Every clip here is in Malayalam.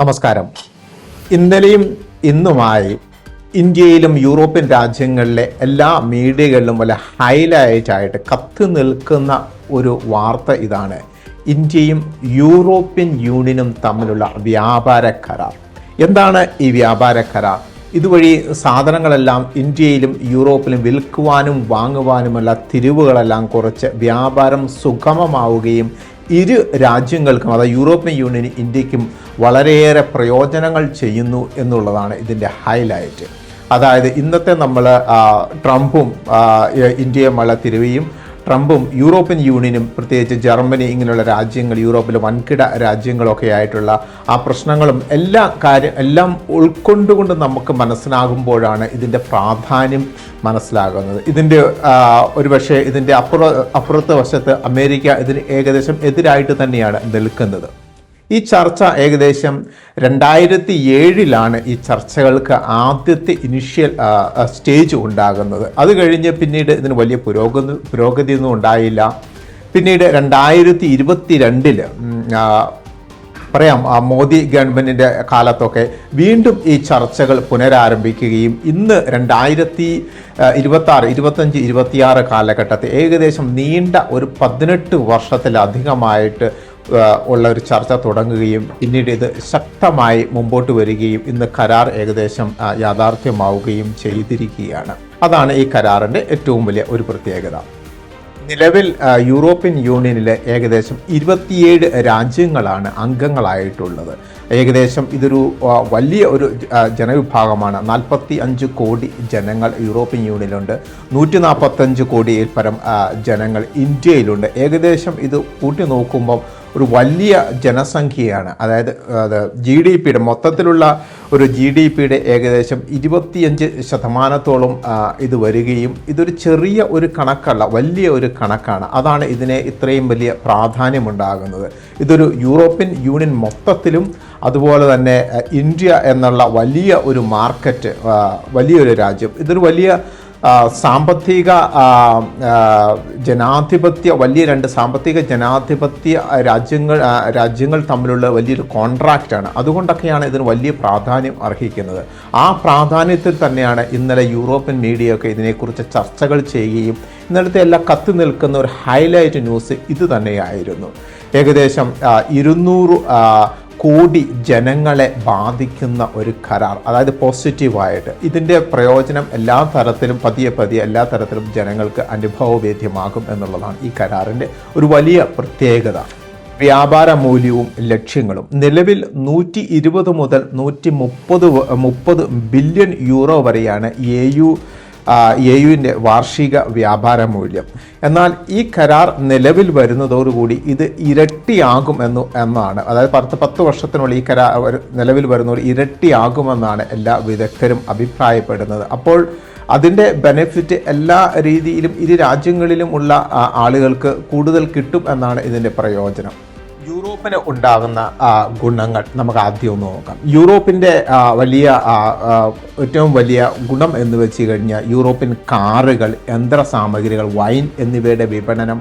നമസ്കാരം. ഇന്നലെയും ഇന്നുമായി ഇന്ത്യയിലും യൂറോപ്യൻ രാജ്യങ്ങളിലെ എല്ലാ മീഡിയകളിലും വല്ല ഹൈലൈറ്റ് ആയിട്ട് കത്ത് നിൽക്കുന്ന ഒരു വാർത്ത ഇതാണ്. ഇന്ത്യയും യൂറോപ്യൻ യൂണിയനും തമ്മിലുള്ള വ്യാപാര കരാർ. എന്താണ് ഈ വ്യാപാര കരാർ? ഇതുവഴി സാധനങ്ങളെല്ലാം ഇന്ത്യയിലും യൂറോപ്പിലും വിൽക്കുവാനും വാങ്ങുവാനുമുള്ള തിരിവുകളെല്ലാം കുറച്ച് വ്യാപാരം സുഗമമാവുകയും ഇരു രാജ്യങ്ങൾക്കും അതായത് യൂറോപ്യൻ യൂണിയനും ഇന്ത്യക്കും വളരെയേറെ പ്രയോജനങ്ങൾ ചെയ്യുന്നു എന്നുള്ളതാണ് ഇതിന്റെ ഹൈലൈറ്റ്. അതായത് ഇന്നത്തെ നമ്മൾ ട്രംപും ഇന്ത്യയും ഇന്ത്യയുമുള്ള തിരുവയും ട്രംപും യൂറോപ്യൻ യൂണിയനും പ്രത്യേകിച്ച് ജർമ്മനി ഇങ്ങനെയുള്ള രാജ്യങ്ങൾ യൂറോപ്പിലെ വൻകിട രാജ്യങ്ങളൊക്കെ ആയിട്ടുള്ള ആ പ്രശ്നങ്ങളും എല്ലാ കാര്യം എല്ലാം ഉൾക്കൊണ്ടുകൊണ്ട് നമുക്ക് മനസ്സിലാകുമ്പോഴാണ് ഇതിന്റെ പ്രാധാന്യം മനസ്സിലാകുന്നത്. ഇതിന്റെ ഒരു ഒരുപക്ഷെ ഇതിന്റെ അപ്പുറ അപ്പുറത്തെ വശത്ത് അമേരിക്ക ഇതിന് ഏകദേശം എതിരായിട്ട് തന്നെയാണ് നിൽക്കുന്നത്. ഈ ചർച്ച ഏകദേശം രണ്ടായിരത്തി ഏഴിലാണ് ഈ ചർച്ചകൾക്ക് ആദ്യത്തെ ഇനിഷ്യൽ സ്റ്റേജ് ഉണ്ടാകുന്നത്. അത് കഴിഞ്ഞ് പിന്നീട് ഇതിന് വലിയ പുരോഗതി പുരോഗതിയൊന്നും ഉണ്ടായില്ല. പിന്നീട് രണ്ടായിരത്തി ഇരുപത്തി രണ്ടിൽ പറയാം മോദി ഗവൺമെന്റിന്റെ കാലത്തൊക്കെ വീണ്ടും ഈ ചർച്ചകൾ പുനരാരംഭിക്കുകയും ഇന്ന് രണ്ടായിരത്തി ഇരുപത്തി ആറ് ഇരുപത്തഞ്ച് ഇരുപത്തിയാറ് കാലഘട്ടത്തിൽ ഏകദേശം നീണ്ട ഒരു പതിനെട്ട് വർഷത്തിലധികമായിട്ട് ഉള്ള ഒരു ചർച്ച തുടങ്ങുകയും പിന്നീട് ഇത് ശക്തമായി മുമ്പോട്ട് വരികയും ഇന്ന് കരാർ ഏകദേശം യാഥാർത്ഥ്യമാവുകയും ചെയ്തിരിക്കുകയാണ്. അതാണ് ഈ കരാറിന്റെ ഏറ്റവും വലിയ ഒരു പ്രത്യേകത. നിലവിൽ യൂറോപ്യൻ യൂണിയനിലെ ഏകദേശം ഇരുപത്തിയേഴ് രാജ്യങ്ങളാണ് അംഗങ്ങളായിട്ടുള്ളത്. ഏകദേശം ഇതൊരു വലിയ ഒരു ജനവിഭാഗമാണ്. നാൽപ്പത്തി അഞ്ച് കോടി ജനങ്ങൾ യൂറോപ്യൻ യൂണിയനിലുണ്ട്. നൂറ്റി നാൽപ്പത്തഞ്ച് കോടിയിൽ പരം ജനങ്ങൾ ഇന്ത്യയിലുണ്ട്. ഏകദേശം ഇത് കൂട്ടി നോക്കുമ്പോൾ ഒരു വലിയ ജനസംഖ്യയാണ്. അതായത് അത് ജി ഡി പിയുടെ മൊത്തത്തിലുള്ള ഒരു ജി ഡി പിയുടെ ഏകദേശം ഇരുപത്തിയഞ്ച് ശതമാനത്തോളം ഇത് വരികയും ഇതൊരു ചെറിയ ഒരു കണക്കല്ല വലിയ ഒരു കണക്കാണ്. അതാണ് ഇതിനെ ഇത്രയും വലിയ പ്രാധാന്യമുണ്ടാകുന്നത്. ഇതൊരു യൂറോപ്യൻ യൂണിയൻ മൊത്തത്തിലും അതുപോലെ തന്നെ ഇന്ത്യ എന്നുള്ള വലിയ ഒരു മാർക്കറ്റ് വലിയൊരു രാജ്യം. ഇതൊരു വലിയ സാമ്പത്തിക ജനാധിപത്യ വലിയ രണ്ട് സാമ്പത്തിക ജനാധിപത്യ രാജ്യങ്ങൾ രാജ്യങ്ങൾ തമ്മിലുള്ള വലിയൊരു കോൺട്രാക്റ്റാണ് അതുകൊണ്ടൊക്കെയാണ് ഇതിന് വലിയ പ്രാധാന്യം അർഹിക്കുന്നത്. ആ പ്രാധാന്യത്തിൽ തന്നെയാണ് ഇന്നലെ യൂറോപ്യൻ മീഡിയ ഒക്കെ ഇതിനെക്കുറിച്ച് ചർച്ചകൾ ചെയ്യുകയും ഇന്നലത്തെ എല്ലാ കത്തി നിൽക്കുന്ന ഒരു ഹൈലൈറ്റ് ന്യൂസ് ഇത് തന്നെയായിരുന്നു. ഏകദേശം ഇരുന്നൂറ് കോടി ജനങ്ങളെ ബാധിക്കുന്ന ഒരു കരാർ അതായത് പോസിറ്റീവായിട്ട് ഇതിന്റെ പ്രയോജനം എല്ലാ തരത്തിലും പതിയെ പതിയെ എല്ലാ തരത്തിലും ജനങ്ങൾക്ക് അനുഭവവേദ്യമാകും എന്നുള്ളതാണ് ഈ കരാറിന്റെ ഒരു വലിയ പ്രത്യേകത. വ്യാപാര മൂല്യവും ലക്ഷ്യങ്ങളും. നിലവിൽ നൂറ്റി ഇരുപത് മുതൽ നൂറ്റി മുപ്പത് മുപ്പത് ബില്യൺ യൂറോ വരെയാണ് എ യു എ യുവിന്റെ വാർഷിക വ്യാപാര മൂല്യം. എന്നാൽ ഈ കരാർ നിലവിൽ വരുന്നതോടുകൂടി ഇത് ഇരട്ടിയാകും എന്ന് എന്നാണ്. അതായത് പത്ത് പത്ത് വർഷത്തിനുള്ളിൽ ഈ കരാർ നിലവിൽ വരുന്നതോട് ഇരട്ടിയാകുമെന്നാണ് എല്ലാ വിദഗ്ധരും അഭിപ്രായപ്പെടുന്നത്. അപ്പോൾ അതിന്റെ ബെനിഫിറ്റ് എല്ലാ രീതിയിലും ഇരു രാജ്യങ്ങളിലുമുള്ള ആളുകൾക്ക് കൂടുതൽ കിട്ടും എന്നാണ് ഇതിന്റെ പ്രയോജനം. യൂറോപ്പിന് ഉണ്ടാകുന്ന ഗുണങ്ങൾ നമുക്ക് ആദ്യം ഒന്ന് നോക്കാം. യൂറോപ്പിന്റെ വലിയ ഏറ്റവും വലിയ ഗുണം എന്ന് വെച്ച് കഴിഞ്ഞാൽ യൂറോപ്യൻ കാറുകൾ യന്ത്ര സാമഗ്രികൾ വൈൻ എന്നിവയുടെ വിപണനം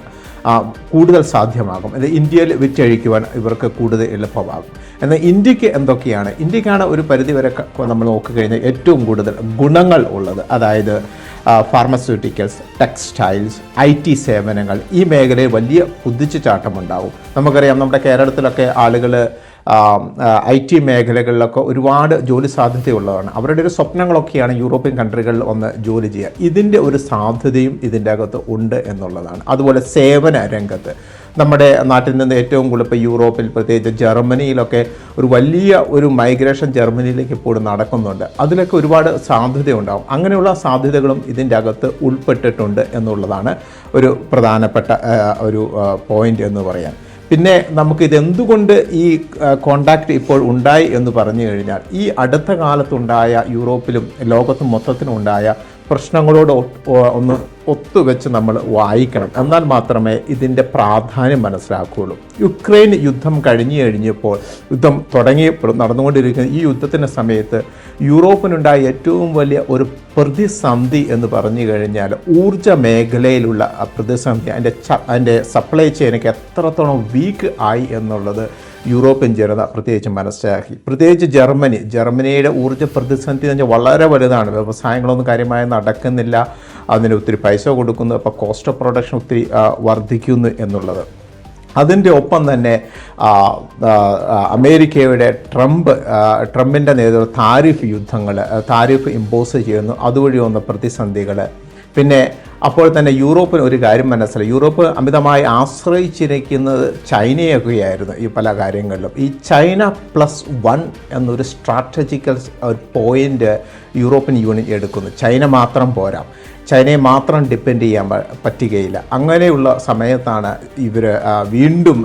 കൂടുതൽ സാധ്യമാകും. അത് ഇന്ത്യയിൽ വിറ്റഴിക്കുവാൻ ഇവർക്ക് കൂടുതൽ എളുപ്പമാകും. എന്നാൽ ഇന്ത്യയ്ക്ക് എന്തൊക്കെയാണ്? ഇന്ത്യക്കാണ് ഒരു പരിധിവരെ നമ്മൾ നോക്കിക്കഴിഞ്ഞാൽ ഏറ്റവും കൂടുതൽ ഗുണങ്ങൾ ഉള്ളത്. അതായത് ഫാർമസ്യൂട്ടിക്കൽസ് ടെക്സ്റ്റൈൽസ് ഐ ടി സേവനങ്ങൾ ഈ മേഖലയിൽ വലിയ കുതിച്ചുചാട്ടമുണ്ടാവും. നമുക്കറിയാം നമ്മുടെ കേരളത്തിലൊക്കെ ആളുകൾ ഐ ടി മേഖലകളിലൊക്കെ ഒരുപാട് ജോലി സാധ്യതയുള്ളതാണ്. അവരുടെ ഒരു സ്വപ്നങ്ങളൊക്കെയാണ് യൂറോപ്യൻ കൺട്രികളിൽ ഒന്ന് ജോലി ചെയ്യുക. ഇതിന്റെ ഒരു സാധ്യതയും ഇതിന്റെ അകത്ത് ഉണ്ട് എന്നുള്ളതാണ്. അതുപോലെ സേവന രംഗത്ത്. നമ്മുടെ നാട്ടിൽ നിന്ന് ഏറ്റവും കൂടുതൽ യൂറോപ്പിൽ പ്രത്യേകിച്ച് ജർമ്മനിയിലൊക്കെ ഒരു വലിയ ഒരു മൈഗ്രേഷൻ ജർമ്മനിയിലേക്ക് ഇപ്പോഴും നടക്കുന്നുണ്ട്. അതിലൊക്കെ ഒരുപാട് സാധ്യതയുണ്ടാകും അങ്ങനെയുള്ള സാധ്യതകളും ഇതിന്റെ അകത്ത് ഉൾപ്പെട്ടിട്ടുണ്ട് എന്നുള്ളതാണ് ഒരു പ്രധാനപ്പെട്ട ഒരു പോയിന്റ് എന്ന് പറയാൻ. പിന്നെ നമുക്ക് ഇതെന്തുകൊണ്ട് ഈ കോണ്ടാക്റ്റ് ഇപ്പോൾ ഉണ്ടായി എന്ന് പറഞ്ഞു കഴിഞ്ഞാൽ ഈ അടുത്ത കാലത്തുണ്ടായ യൂറോപ്പിലും ലോകത്തും മൊത്തത്തിലുണ്ടായ പ്രശ്നങ്ങളോട് ഒന്ന് ഒത്തുവെച്ച് നമ്മൾ വായിക്കണം. എന്നാൽ മാത്രമേ ഇതിന്റെ പ്രാധാന്യം മനസ്സിലാക്കുകയുള്ളൂ. യുക്രൈൻ യുദ്ധം കഴിഞ്ഞു കഴിഞ്ഞപ്പോൾ യുദ്ധം തുടങ്ങിയപ്പോൾ നടന്നുകൊണ്ടിരിക്കുന്ന ഈ യുദ്ധത്തിന്റെ സമയത്ത് യൂറോപ്പിനുണ്ടായ ഏറ്റവും വലിയ ഒരു പ്രതിസന്ധി എന്ന് പറഞ്ഞു കഴിഞ്ഞാൽ ഊർജ മേഖലയിലുള്ള പ്രതിസന്ധി അതിന്റെ അതിന്റെ സപ്ലൈ ചെയിനൊക്കെ എത്രത്തോളം വീക്ക് ആയി എന്നുള്ളത് യൂറോപ്യൻ ജനത പ്രത്യേകിച്ച് മനസ്സിലാക്കി. പ്രത്യേകിച്ച് ജർമ്മനി ജർമ്മനിയുടെ ഊർജ പ്രതിസന്ധി എന്ന് വെച്ചാൽ വളരെ വലുതാണ്. വ്യവസായങ്ങളൊന്നും കാര്യമായി നടക്കുന്നില്ല. അതിന് ഒത്തിരി പൈസ കൊടുക്കുന്നു. അപ്പോൾ കോസ്റ്റ് ഓഫ് പ്രൊഡക്ഷൻ ഒത്തിരി വർദ്ധിക്കുന്നു എന്നുള്ളത്. അതിന്റെ ഒപ്പം തന്നെ അമേരിക്കയുടെ ട്രംപ് ട്രംപിന്റെ നേതൃത്വം താരിഫ് യുദ്ധങ്ങൾ താരിഫ് ഇമ്പോസ് ചെയ്യുന്നു. അതുവഴി വന്ന പ്രതിസന്ധികൾ പിന്നെ അപ്പോൾ തന്നെ യൂറോപ്പിന് ഒരു കാര്യം മനസ്സിലായി. യൂറോപ്പ് അമിതമായി ആശ്രയിച്ചിരിക്കുന്നത് ചൈനയൊക്കെയായിരുന്നു ഈ പല കാര്യങ്ങളിലും. ഈ ചൈന പ്ലസ് വൺ എന്നൊരു സ്ട്രാറ്റജിക്കൽ പോയിന്റ് യൂറോപ്യൻ യൂണിയൻ എടുക്കുന്നു. ചൈന മാത്രം പോരാ. ചൈനയെ മാത്രം ഡിപ്പെൻഡ് ചെയ്യാൻ പറ്റുകയില്ല. അങ്ങനെയുള്ള സമയത്താണ് ഇവർ വീണ്ടും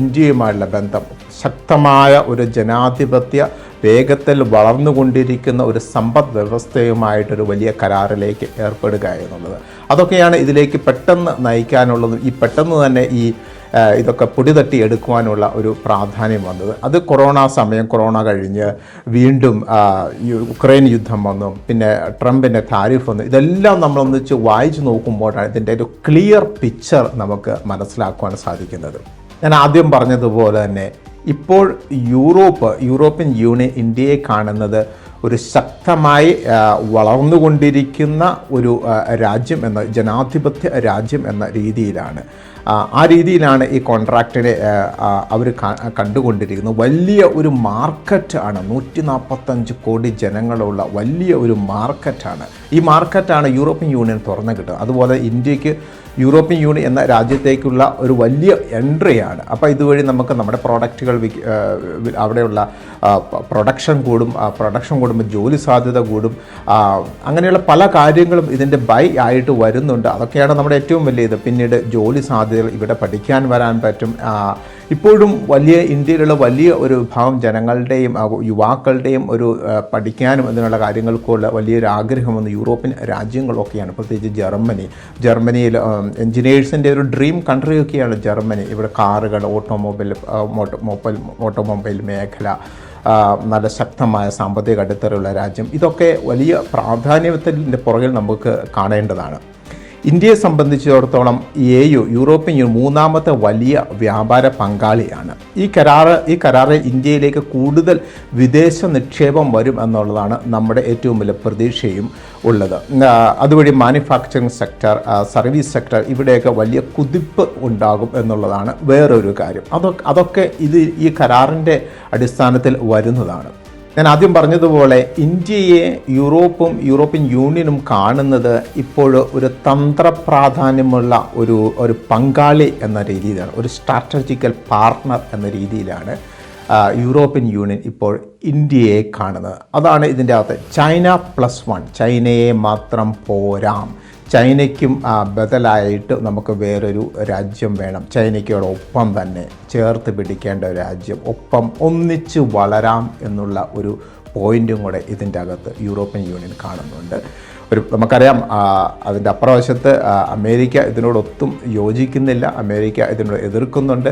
ഇന്ത്യയുമായുള്ള ബന്ധം ശക്തമായ ഒരു ജനാധിപത്യ വേഗത്തിൽ വളർന്നുകൊണ്ടിരിക്കുന്ന ഒരു സമ്പദ് വ്യവസ്ഥയുമായിട്ടൊരു വലിയ കരാറിലേക്ക് ഏർപ്പെടുക എന്നുള്ളത്. അതൊക്കെയാണ് ഇതിലേക്ക് പെട്ടെന്ന് നയിക്കാനുള്ളതും ഈ പെട്ടെന്ന് തന്നെ ഈ ഇതൊക്കെ പൊടിതട്ടി എടുക്കുവാനുള്ള ഒരു പ്രാധാന്യം വന്നത്. അത് കൊറോണ സമയം കൊറോണ കഴിഞ്ഞ് വീണ്ടും യുക്രൈൻ യുദ്ധം വന്നു. പിന്നെ ട്രംപിന്റെ താരിഫ് വന്നു. ഇതെല്ലാം നമ്മളൊന്നിച്ച് വായിച്ചു നോക്കുമ്പോഴാണ് ഇതിന്റെ ഒരു ക്ലിയർ പിക്ചർ നമുക്ക് മനസ്സിലാക്കുവാൻ സാധിക്കുന്നത്. ഞാൻ ആദ്യം പറഞ്ഞതുപോലെ തന്നെ ഇപ്പോൾ യൂറോപ്പ് യൂറോപ്യൻ യൂണിയൻ ഇന്ത്യയെ കാണുന്നത് ഒരു ശക്തമായി വളർന്നുകൊണ്ടിരിക്കുന്ന ഒരു രാജ്യം എന്ന ജനാധിപത്യ രാജ്യം എന്ന രീതിയിലാണ്. ആ, രീതിയിലാണ് ഈ കോൺട്രാക്റ്റിനെ അവർ കണ്ടുകൊണ്ടിരിക്കുന്നത്. വലിയ ഒരു മാർക്കറ്റ് ആണ്. നൂറ്റി നാൽപ്പത്തഞ്ച് കോടി ജനങ്ങളുള്ള വലിയ ഒരു മാർക്കറ്റാണ് ഈ മാർക്കറ്റാണ് യൂറോപ്യൻ യൂണിയൻ തുറന്നു കിട്ടുന്നത് അതുപോലെ ഇന്ത്യയ്ക്ക് യൂറോപ്യൻ യൂണിയൻ എന്ന രാജ്യത്തേക്കുള്ള ഒരു വലിയ എൻട്രിയാണ് അപ്പോൾ ഇതുവഴി നമുക്ക് നമ്മുടെ പ്രോഡക്റ്റുകൾ അവിടെയുള്ള പ്രൊഡക്ഷൻ കൂടും പ്രൊഡക്ഷൻ കൂടുമ്പോൾ ജോലി സാധ്യത കൂടും. അങ്ങനെയുള്ള പല കാര്യങ്ങളും ഇതിന്റെ ബൈ ആയിട്ട് വരുന്നുണ്ട്. അതൊക്കെയാണ് നമ്മുടെ ഏറ്റവും വലിയ ഇത്. പിന്നീട് ജോലി സാധ്യതകൾ ഇവിടെ പഠിക്കാൻ വരാൻ പറ്റും. ഇപ്പോഴും വലിയ ഇന്ത്യയിലുള്ള വലിയ ഒരു വിഭാഗം ജനങ്ങളുടെയും യുവാക്കളുടെയും ഒരു പഠിക്കാനും അതിനുള്ള കാര്യങ്ങൾക്കുള്ള വലിയൊരു ആഗ്രഹമെന്ന് യൂറോപ്യൻ രാജ്യങ്ങളൊക്കെയാണ്. പ്രത്യേകിച്ച് ജർമ്മനി. ജർമ്മനിയിൽ എഞ്ചിനീയേഴ്സിന്റെ ഒരു ഡ്രീം കൺട്രിയൊക്കെയാണ് ജർമ്മനി. ഇവിടെ കാറുകൾ ഓട്ടോമൊബൈൽ ആ, മൊബൈൽ ഓട്ടോമൊബൈൽ മേഖല നല്ല ശക്തമായ സാമ്പത്തിക അടിത്തറയുള്ള രാജ്യം. ഇതൊക്കെ വലിയ പ്രാധാന്യത്തിന്റെ പുറകിൽ നമുക്ക് കാണേണ്ടതാണ്. ഇന്ത്യയെ സംബന്ധിച്ചിടത്തോളം എ യു യൂറോപ്യൻ യൂണിയൻ മൂന്നാമത്തെ വലിയ വ്യാപാര പങ്കാളിയാണ്. ഈ കരാറ് ഈ കരാറിൽ ഇന്ത്യയിലേക്ക് കൂടുതൽ വിദേശ നിക്ഷേപം വരും എന്നുള്ളതാണ് നമ്മുടെ ഏറ്റവും വലിയ പ്രതീക്ഷയും ഉള്ളത്. അതുവഴി മാനുഫാക്ചറിങ് സെക്ടർ സർവീസ് സെക്ടർ ഇവിടെയൊക്കെ വലിയ കുതിപ്പ് ഉണ്ടാകും എന്നുള്ളതാണ് വേറൊരു കാര്യം. അതൊക്കെ അതൊക്കെ ഇത് ഈ കരാറിന്റെ അടിസ്ഥാനത്തിൽ വരുന്നതാണ്. ഞാൻ ആദ്യം പറഞ്ഞതുപോലെ ഇന്ത്യയെ യൂറോപ്പും യൂറോപ്യൻ യൂണിയനും കാണുന്നത് ഇപ്പോൾ ഒരു തന്ത്രപ്രാധാന്യമുള്ള ഒരു ഒരു പങ്കാളി എന്ന രീതിയിലാണ് ഒരു സ്ട്രാറ്റജിക്കൽ പാർട്ട്ണർ എന്ന രീതിയിലാണ് യൂറോപ്യൻ യൂണിയൻ ഇപ്പോൾ ഇന്ത്യയെ കാണുന്നത്. അതാണ് ഇതിന്റെ അകത്ത്. ചൈന പ്ലസ് വൺ ചൈനയെ മാത്രം പോരാം. ചൈനയ്ക്കും ബദലായിട്ട് നമുക്ക് വേറൊരു രാജ്യം വേണം. ചൈനയ്ക്കോടൊപ്പം തന്നെ ചേർത്ത് പിടിക്കേണ്ട ഒരു രാജ്യം ഒപ്പം ഒന്നിച്ച് വളരാം എന്നുള്ള ഒരു പോയിന്റും കൂടെ ഇതിന്റെ അകത്ത് യൂറോപ്യൻ യൂണിയൻ കാണുന്നുണ്ട്. ഒരു നമുക്കറിയാം അതിന്റെ അപ്രവശത്ത് അമേരിക്ക ഇതിനോടൊത്തും യോജിക്കുന്നില്ല. അമേരിക്ക ഇതിനോട് എതിർക്കുന്നുണ്ട്.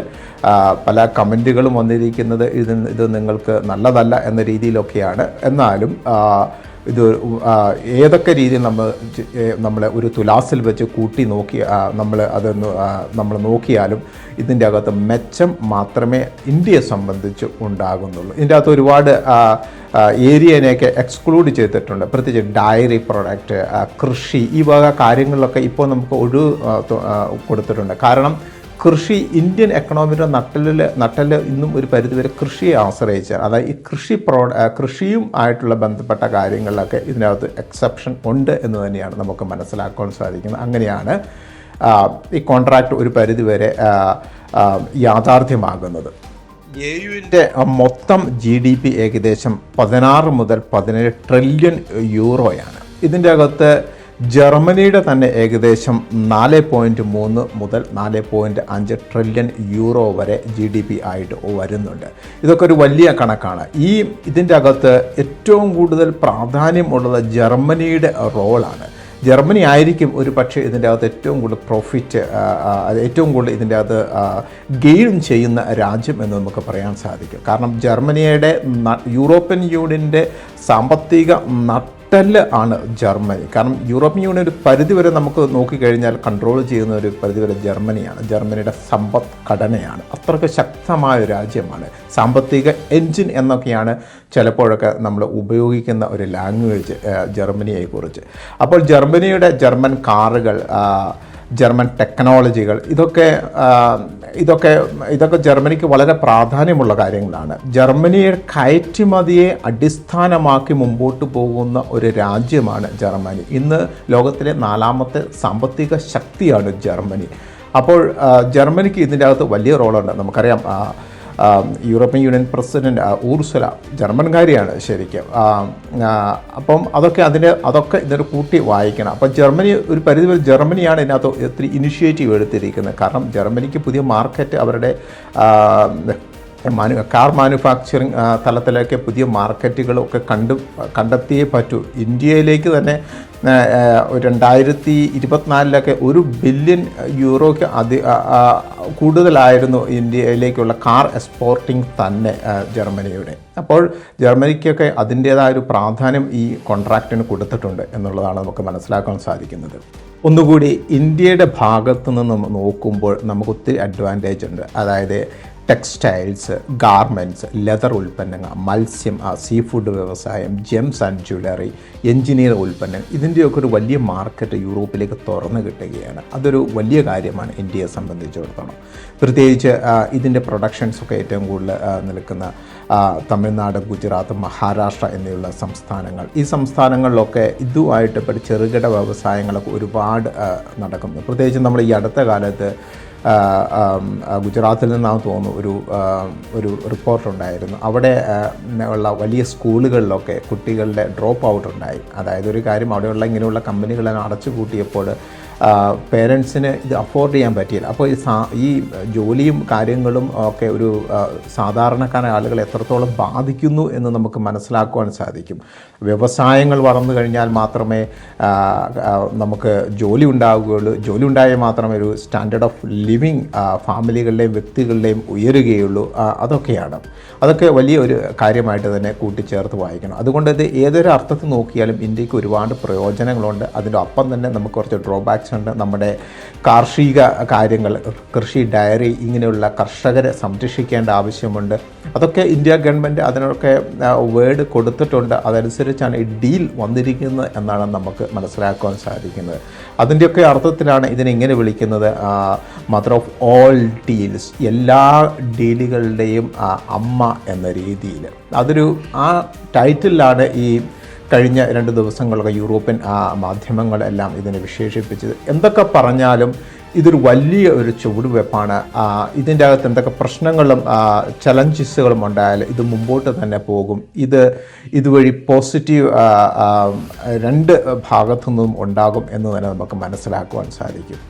പല കമന്റുകളും വന്നിരിക്കുന്നത് ഇത് ഇത് നിങ്ങൾക്ക് നല്ലതല്ല എന്ന രീതിയിലൊക്കെയാണ്. എന്നാലും ഇത് ഏതൊക്കെ രീതിയിൽ നമ്മൾ നമ്മളെ ഒരു തുലാസിൽ വെച്ച് കൂട്ടി നോക്കി നമ്മൾ അതൊന്ന് നമ്മൾ നോക്കിയാലും ഇതിന്റെ അകത്ത് മെച്ചം മാത്രമേ ഇന്ത്യയെ സംബന്ധിച്ച് ഉണ്ടാകുന്നുള്ളൂ. ഇതിന്റെ അകത്ത് ഒരുപാട് ഏരിയനെയൊക്കെ എക്സ്ക്ലൂഡ് ചെയ്തിട്ടുണ്ട്. പ്രത്യേകിച്ച് ഡയറി പ്രൊഡക്റ്റ് കൃഷി ഈ വക കാര്യങ്ങളിലൊക്കെ ഇപ്പോൾ നമുക്ക് ഒഴിവ് കൊടുത്തിട്ടുണ്ട്. കാരണം കൃഷി ഇന്ത്യൻ എക്കണോമിയുടെ നട്ടലിൽ നട്ടൽ ഇന്നും ഒരു പരിധിവരെ കൃഷിയെ ആശ്രയിച്ച് അതായത് ഈ കൃഷി പ്രോ കൃഷിയും ആയിട്ടുള്ള ബന്ധപ്പെട്ട കാര്യങ്ങളിലൊക്കെ ഇതിനകത്ത് എക്സെപ്ഷൻ ഉണ്ട് എന്ന് തന്നെയാണ് നമുക്ക് മനസ്സിലാക്കാൻ സാധിക്കുന്നത്. അങ്ങനെയാണ് ഈ കോൺട്രാക്റ്റ് ഒരു പരിധിവരെ യാഥാർത്ഥ്യമാകുന്നത്. എ യുവിന്റെ മൊത്തം ജി ഡി പി ഏകദേശം പതിനാറ് മുതൽ പതിനേഴ് ട്രില്യൺ യൂറോയാണ് ഇതിന്റെ അകത്ത് ജർമ്മനിയുടെ തന്നെ ഏകദേശം നാല് പോയിന്റ് മൂന്ന് മുതൽ നാല് പോയിന്റ് അഞ്ച് ട്രില്യൺ യൂറോ വരെ ജി ഡി പി ആയിട്ട് വരുന്നുണ്ട്. ഇതൊക്കെ ഒരു വലിയ കണക്കാണ്. ഈ ഇതിന്റെ അകത്ത് ഏറ്റവും കൂടുതൽ പ്രാധാന്യമുള്ളത് ജർമ്മനിയുടെ റോളാണ്. ജർമ്മനി ആയിരിക്കും ഒരു പക്ഷേ ഇതിന്റെ അകത്ത് ഏറ്റവും കൂടുതൽ പ്രോഫിറ്റ് ഏറ്റവും കൂടുതൽ ഇതിന്റെ അകത്ത് ഗെയിൻ ചെയ്യുന്ന രാജ്യം എന്ന് നമുക്ക് പറയാൻ സാധിക്കും. കാരണം ജർമ്മനിയുടെ യൂറോപ്യൻ യൂണിയന്റെ സാമ്പത്തിക നട്ടൽ ആണ് ജർമ്മനി. കാരണം യൂറോപ്യൻ യൂണിയൻ ഒരു പരിധിവരെ നമുക്ക് നോക്കിക്കഴിഞ്ഞാൽ കൺട്രോൾ ചെയ്യുന്ന ഒരു പരിധിവരെ ജർമ്മനിയാണ്. ജർമ്മനിയുടെ സമ്പദ്ഘടനയാണ് അത്രയ്ക്ക് ശക്തമായ രാജ്യമാണ്. സാമ്പത്തിക എൻജിൻ എന്നൊക്കെയാണ് ചിലപ്പോഴൊക്കെ നമ്മൾ ഉപയോഗിക്കുന്ന ഒരു ലാംഗ്വേജ് ജർമ്മനിയെക്കുറിച്ച്. അപ്പോൾ ജർമ്മനിയുടെ ജർമ്മൻ കാറുകൾ ജർമ്മൻ ടെക്നോളജികൾ. ഇതൊക്കെ ഇതൊക്കെ ഇതൊക്കെ ജർമ്മനിക്ക് വളരെ പ്രാധാന്യമുള്ള കാര്യങ്ങളാണ്. ജർമ്മനിയെ കയറ്റുമതിയെ അടിസ്ഥാനമാക്കി മുമ്പോട്ട് പോകുന്ന ഒരു രാജ്യമാണ് ജർമ്മനി. ഇന്ന് ലോകത്തിലെ നാലാമത്തെ സാമ്പത്തിക ശക്തിയാണ് ജർമ്മനി. അപ്പോൾ ജർമ്മനിക്ക് ഇതിന്റെ അകത്ത് വലിയ റോളുണ്ട്. നമുക്കറിയാം യൂറോപ്യൻ യൂണിയൻ പ്രസിഡന്റ് ഊർസല ജർമ്മൻകാരിയാണ് ശരിക്കും. അപ്പം അതൊക്കെ അതിന്റെ അതൊക്കെ ഇതിന്റെ കൂട്ടി വായിക്കണം. അപ്പം ജർമ്മനി ഒരു പരിധി വരെ ജർമ്മനിയാണ് ഇതിനകത്ത് ഒത്തിരി ഇനിഷ്യേറ്റീവ് എടുത്തിരിക്കുന്നത്. കാരണം ജർമ്മനിക്ക് പുതിയ മാർക്കറ്റ് അവരുടെ മാനു കാർ മാനുഫാക്ചറിങ് തലത്തിലേക്ക് പുതിയ മാർക്കറ്റുകളൊക്കെ കണ്ടു കണ്ടെത്തിയേ പറ്റൂ. ഇന്ത്യയിലേക്ക് തന്നെ രണ്ടായിരത്തി ഇരുപത്തിനാലിലൊക്കെ ഒരു ബില്യൺ യൂറോയ്ക്ക് അതി കൂടുതലായിരുന്നു ഇന്ത്യയിലേക്കുള്ള കാർ എക്സ്പോർട്ടിങ് തന്നെ ജർമ്മനിയുടെ. അപ്പോൾ ജർമ്മനിക്കൊക്കെ അതിന്റേതായ ഒരു പ്രാധാന്യം ഈ കോൺട്രാക്റ്റിന് കൊടുത്തിട്ടുണ്ട് എന്നുള്ളതാണ് നമുക്ക് മനസ്സിലാക്കാൻ സാധിക്കുന്നത്. ഒന്നുകൂടി ഇന്ത്യയുടെ ഭാഗത്തു നിന്ന് നോക്കുമ്പോൾ നമുക്ക് ഒത്തിരി അഡ്വാന്റേജ് ഉണ്ട്. അതായത് ടെക്സ്റ്റൈൽസ് ഗാർമെന്റ്സ് ലെതർ ഉൽപ്പന്നങ്ങൾ മത്സ്യം സീ ഫുഡ് വ്യവസായം ജെംസ് ആൻഡ് ജ്വല്ലറി എഞ്ചിനീയർ ഉൽപ്പന്നങ്ങൾ ഇതിന്റെയൊക്കെ ഒരു വലിയ മാർക്കറ്റ് യൂറോപ്പിലേക്ക് തുറന്നു കിട്ടുകയാണ്. അതൊരു വലിയ കാര്യമാണ് ഇന്ത്യയെ സംബന്ധിച്ചിടത്തോളം. പ്രത്യേകിച്ച് ഇതിന്റെ പ്രൊഡക്ഷൻസൊക്കെ ഏറ്റവും കൂടുതൽ നിൽക്കുന്ന തമിഴ്നാട് ഗുജറാത്ത് മഹാരാഷ്ട്ര എന്നിവയുള്ള സംസ്ഥാനങ്ങൾ. ഈ സംസ്ഥാനങ്ങളിലൊക്കെ ഇതുമായിട്ട് ചെറുകിട വ്യവസായങ്ങളൊക്കെ ഒരുപാട് നടക്കുന്നു. പ്രത്യേകിച്ച് നമ്മൾ ഈ അടുത്ത കാലത്ത് ഗുജറാത്തിൽ നിന്നാണ് തോന്നുന്നു ഒരു ഒരു ഒരു റിപ്പോർട്ടുണ്ടായിരുന്നു അവിടെ ഉള്ള വലിയ സ്കൂളുകളിലൊക്കെ കുട്ടികളുടെ ഡ്രോപ്പ് ഔട്ട് ഉണ്ടായി. അതായത് ഒരു കാര്യം അവിടെയുള്ള ഇങ്ങനെയുള്ള കമ്പനികളെല്ലാം അടച്ചു പൂട്ടിയപ്പോൾ പേരൻസിന് ഇത് അഫോർഡ് ചെയ്യാൻ പറ്റിയില്ല. അപ്പോൾ ഈ സാ ഈ ജോലിയും കാര്യങ്ങളും ഒക്കെ ഒരു സാധാരണക്കാരായ ആളുകളെ എത്രത്തോളം ബാധിക്കുന്നു എന്ന് നമുക്ക് മനസ്സിലാക്കുവാൻ സാധിക്കും. വ്യവസായങ്ങൾ വളർന്നു കഴിഞ്ഞാൽ മാത്രമേ നമുക്ക് ജോലി ഉണ്ടാവുകയുള്ളൂ. ജോലി ഉണ്ടായാൽ മാത്രമേ ഒരു സ്റ്റാൻഡേർഡ് ഓഫ് ലിവിങ് ഫാമിലികളുടെയും വ്യക്തികളുടെയും ഉയരുകയുള്ളൂ. അതൊക്കെയാണ്. അതൊക്കെ വലിയ ഒരു കാര്യമായിട്ട് തന്നെ കൂട്ടിച്ചേർത്ത് വായിക്കണം. അതുകൊണ്ട് ഇത് ഏതൊരു അർത്ഥത്തിൽ നോക്കിയാലും ഇന്ത്യയ്ക്ക് ഒരുപാട് പ്രയോജനങ്ങളുണ്ട്. അതിന്റെ ഒപ്പം തന്നെ നമുക്ക് കുറച്ച് ഡ്രോബാക്സ് ഉണ്ട് നമ്മുടെ കാർഷിക കാര്യങ്ങൾ കൃഷി ഡയറി ഇങ്ങനെയുള്ള കർഷകരെ സംരക്ഷിക്കേണ്ട ആവശ്യമുണ്ട്. അതൊക്കെ ഇന്ത്യ ഗവൺമെന്റ് അതിനൊക്കെ വേർഡ് കൊടുത്തിട്ടുണ്ട്. അതനുസരിച്ചാണ് ഈ ഡീൽ വന്നിരിക്കുന്നത് എന്നാണ് നമുക്ക് മനസ്സിലാക്കുവാൻ സാധിക്കുന്നത്. അതിന്റെയൊക്കെ അർത്ഥത്തിലാണ് ഇതിനെ ഇങ്ങനെ വിളിക്കുന്നത്. മദർ ഓഫ് ഓൾ ഡീൽസ് എല്ലാ ഡീലുകളുടെയും അമ്മ എന്ന രീതിയിൽ. അതൊരു ആ ടൈറ്റിലാണ് ഈ കഴിഞ്ഞ രണ്ട് ദിവസങ്ങളൊക്കെ യൂറോപ്യൻ മാധ്യമങ്ങളെല്ലാം ഇതിനെ വിശേഷിപ്പിച്ചത്. എന്തൊക്കെ പറഞ്ഞാലും ഇതൊരു വലിയ ഒരു ചുവടുവെപ്പാണ്. ഇതിന്റെ അകത്ത് എന്തൊക്കെ പ്രശ്നങ്ങളും ചലഞ്ചസുകളും ഉണ്ടായാലും ഇത് മുമ്പോട്ട് തന്നെ പോകും. ഇത് ഇതുവഴി പോസിറ്റീവ് രണ്ട് ഭാഗത്തു നിന്നും ഉണ്ടാകും എന്ന് തന്നെ നമുക്ക് മനസ്സിലാക്കുവാൻ സാധിക്കും.